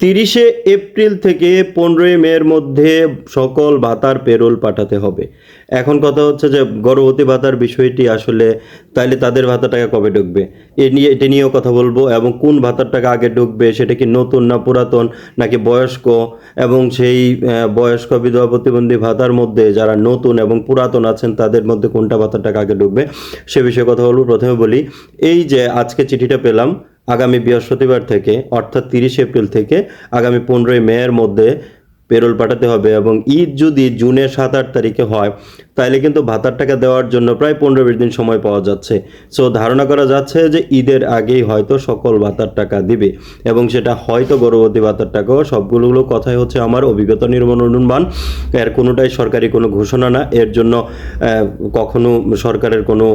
তিরিশে এপ্রিল থেকে পনেরোই মের মধ্যে সকল ভাতার পেরোল পাঠাতে হবে। এখন কথা হচ্ছে যে গর্ভবতী ভাতার বিষয়টি আসলে তাইলে তাদের ভাতা টাকা কবে ঢুকবে? এ নিয়ে, এটা নিয়েও কথা বলব এবং কোন ভাতার টাকা আগে ঢুকবে সেটা কি নতুন না পুরাতন নাকি বয়স্ক? এবং সেই বয়স্ক বিধবা প্রতিবন্ধী ভাতার মধ্যে যারা নতুন এবং পুরাতন আছেন তাদের মধ্যে কোনটা ভাতার টাকা আগে ঢুকবে সে বিষয়ে কথা বলব। প্রথমে বলি, এই যে আজকে চিঠিটা পেলাম আগামী বৃহস্পতিবার থেকে অর্থাৎ তিরিশে এপ্রিল থেকে আগামী পনেরোই মে এর মধ্যে পেরোল পাঠাতে হবে এবং ঈদ যদি জুনের সাত আট তারিখে হয়, তাহলে কিন্তু ভাতার টাকা দেওয়ার জন্য প্রায় পনেরো বিশ দিন সময় পাওয়া যাচ্ছে। সো ধারণা করা যাচ্ছে যে ঈদের আগেই হয়তো সকল ভাতার টাকা দিবে এবং সেটা হয়তো গর্ভবতী ভাতার টাকাও। সবগুলো কথাই হচ্ছে আমার অভিজ্ঞতা নির্মাণ অনুমান। এর কোনোটাই সরকারি কোনো ঘোষণা না। এর জন্য কখনো সরকারের কোনো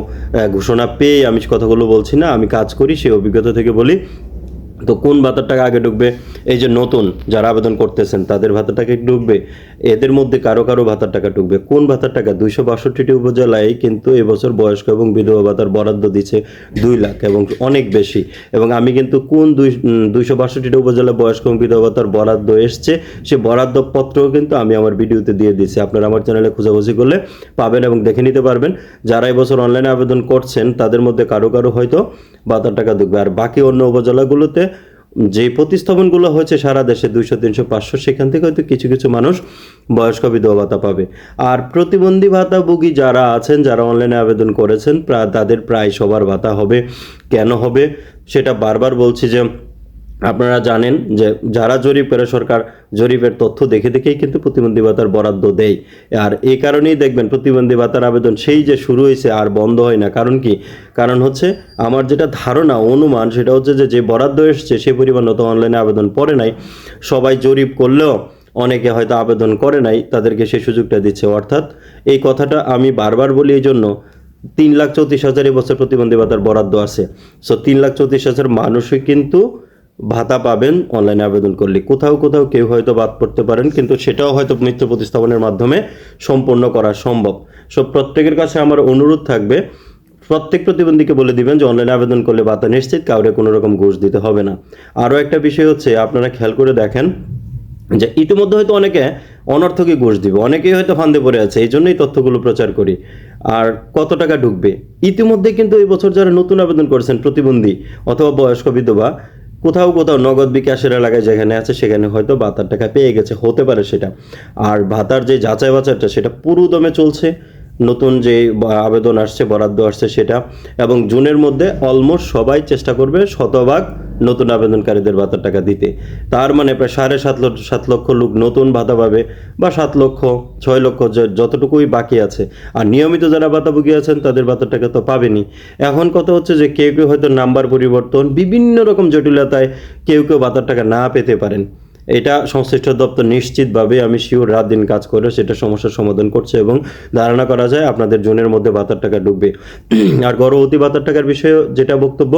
ঘোষণা পেয়ে আমি কথাগুলো বলছি না। আমি কাজ করি, সেই অভিজ্ঞতা থেকে বলি। তো কোন ভাতার টাকা আগে ঢুকবে? এই যে নতুন যারা আবেদন করতেছেন, তাদের ভাতার টাকা ঢুকবে। এদের মধ্যে কারও কারও ভাতার টাকা ঢুকবে। কোন ভাতার টাকা দুইশো বাষট্টিটি উপজেলায় কিন্তু এবছর বয়স্ক এবং বিধবা ভাতার বরাদ্দ দিচ্ছে দুই লাখ এবং অনেক বেশি। এবং আমি কিন্তু কোন দুই দুইশো বাষট্টিটি উপজেলায় বয়স্ক এবং বিধবা ভাতার বরাদ্দ এসছে, সে বরাদ্দ পত্রও কিন্তু আমি আমার ভিডিওতে দিয়ে দিচ্ছি আপনারা আমার চ্যানেলে খোঁজাখুঁজি করলে পাবেন এবং দেখে নিতে পারবেন। যারা এবছর অনলাইনে আবেদন করছেন, তাদের মধ্যে কারও কারও হয়তো ভাতার টাকা ঢুকবে। আর বাকি অন্য উপজেলাগুলোতে যে প্রতিস্থাপনগুলো হয়েছে সারা দেশে দুইশো, তিনশো, পাঁচশো, সেখান থেকে হয়তো কিছু কিছু মানুষ বয়স্ক বিধবা ভাতা পাবে। আর প্রতিবন্ধী ভাতাভোগী যারা আছেন, যারা অনলাইনে আবেদন করেছেন, প্রায় তাদের প্রায় সবার ভাতা হবে। কেন হবে? সেটা বারবার বলছি যে আপনারা জানেন যে যারা জরিপ করে সরকার জরিপের তথ্য দেখে দেখেই কিন্তু প্রতিবন্ধী ভাতার বরাদ্দ দেয়। আর এই কারণেই দেখবেন প্রতিবন্ধী ভাতার আবেদন সেই যে শুরু হয়েছে আর বন্ধ হয় না। কারণ কি? কারণ হচ্ছে আমার যেটা ধারণা, অনুমান সেটা হচ্ছে যে যে বরাদ্দ এসছে সে পরিমাণ তো অনলাইনে আবেদন পড়ে নাই। সবাই জরিপ করলেও অনেকে হয়তো আবেদন করে নাই, তাদেরকে সেই সুযোগটা দিচ্ছে। অর্থাৎ এই কথাটা আমি বারবার বলি এই জন্য, তিন লাখ চৌত্রিশ হাজার এবছর প্রতিবন্ধী ভাতার বরাদ্দ আছে। সো তিন লাখ চৌত্রিশ হাজার মানুষই কিন্তু ভাতা পাবেন অনলাইনে আবেদন করলে। কোথাও কোথাও কেউ হয়তো বাদ পড়তে পারেন, কিন্তু সেটাও হয়তো মৃত্যু প্রতিস্থাপনের মাধ্যমে সম্পন্ন করা সম্ভব। সো প্রত্যেকের কাছে আমার অনুরোধ থাকবে, প্রত্যেক প্রতিবন্ধীকে বলে দিবেন যে অনলাইনে আবেদন করলে ভাতা নিশ্চিত, কাউরে কোনো রকম ঘুষ দিতে হবে না। আরও একটা বিষয় হচ্ছে, আপনারা খেয়াল করে দেখেন যে ইতিমধ্যে হয়তো অনেকে অনর্থকে ঘুষ দিবে, অনেকেই হয়তো ফান্দে পড়ে আছে, এই জন্যই তথ্যগুলো প্রচার করি। আর কত টাকা ঢুকবে? ইতিমধ্যে কিন্তু এই বছর যারা নতুন আবেদন করেছেন, প্রতিবন্ধী অথবা বয়স্ক বিধবা কোথাও কোথাও নগদ বিকাশের এলাকায় যেখানে আছে, সেখানে হয়তো ভাতার টাকা পেয়ে গেছে, হতে পারে সেটা। আর ভাতার যে যাচাই বাছাইটা সেটা পুরো দমে চলছে। নতুন যে আবেদন আসছে, বরাদ্দ আসছে সেটা। এবং জুনের মধ্যে অলমোস্ট সবাই চেষ্টা করবে শতভাগ নতুন আবেদনকারীদের ভাতার টাকা দিতে। তার মানে প্রায় সাড়ে সাত লক্ষ সাত লক্ষ লোক নতুন ভাতা পাবে বা সাত লক্ষ, ছয় লক্ষ যতটুকুই বাকি আছে। আর নিয়মিত যারা ভাতাভোগী আছেন, তাদের ভাতার টাকা তো পাবেনি এখন কথা হচ্ছে যে কেউ কেউ হয়তো নাম্বার পরিবর্তন, বিভিন্ন রকম জটিলতায় কেউ কেউ ভাতার টাকা না পেতে পারেন। এটা সংশ্লিষ্ট দপ্তর নিশ্চিতভাবে, আমি শিওর রাত দিন কাজ করে সেটা সমস্যার সমাধান করছে এবং ধারণা করা যায় আপনাদের জুনের মধ্যে ভাতার টাকা ডুববে। আর গর্ভবতী ভাতার টাকার বিষয়ে যেটা বক্তব্য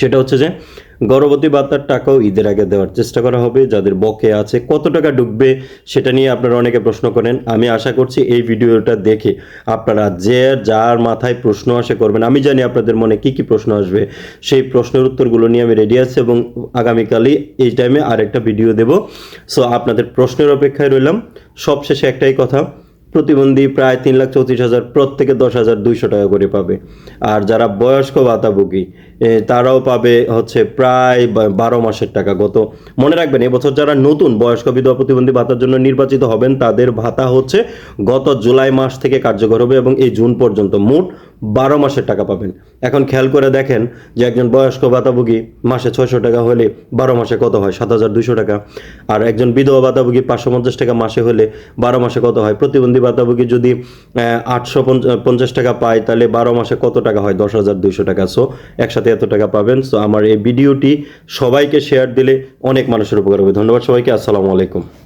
সেটা হচ্ছে যে গর্ভবতী ভাতার টাকাও ঈদের আগে দেওয়ার চেষ্টা করা হবে, যাদের বকে আছে। কত টাকা ঢুকবে সেটা নিয়ে আপনারা অনেকে প্রশ্ন করেন। আমি আশা করছি এই ভিডিওটা দেখে আপনারা যে যার মাথায় প্রশ্ন আসে করবেন। আমি জানি আপনাদের মনে কি কি প্রশ্ন আসবে। সেই প্রশ্নের উত্তরগুলো নিয়ে আমি রেডি আছি এবং আগামীকালই এই টাইমে আরেকটা ভিডিও দেব। সো আপনাদের প্রশ্নের অপেক্ষায় রইলাম। সবশেষে একটাই কথা, প্রতিবন্ধী প্রায় তিন লাখ চৌত্রিশ হাজার, প্রত্যেকে দশ হাজার দুইশো টাকা করে পাবে। আর যারা বয়স্ক ভাতাভোগী তারাও পাবে হচ্ছে প্রায় বারো মাসের টাকা। গত, মনে রাখবেন, এবছর যারা নতুন বয়স্ক বিধবা প্রতিবন্ধী ভাতার জন্য নির্বাচিত হবেন, তাদের ভাতা হচ্ছে গত জুলাই মাস থেকে কার্যকর হবে এবং এই জুন পর্যন্ত মোট বারো মাসের টাকা পাবেন। এখন খেয়াল করে দেখেন যে একজন বয়স্ক ভাতাভোগী মাসে ছয়শো টাকা হলে বারো মাসে কত হয়? সাত হাজার দুশো টাকা। আর একজন বিধবা ভাতাভোগী পাঁচশো পঞ্চাশ টাকা মাসে হলে বারো মাসে কত হয়? প্রতিবন্ধী ভাতাভোগী যদি আটশো পঞ্চাশ টাকা পায়, তাহলে বারো মাসে কত টাকা হয়? দশ হাজার দুইশো টাকা। সো একসাথে এত টাকা পাবেন। সো আমার এই ভিডিওটি সবাইকে শেয়ার দিলে অনেক মানুষের উপকার হবে। ধন্যবাদ সবাইকে। আসসালামু আলাইকুম।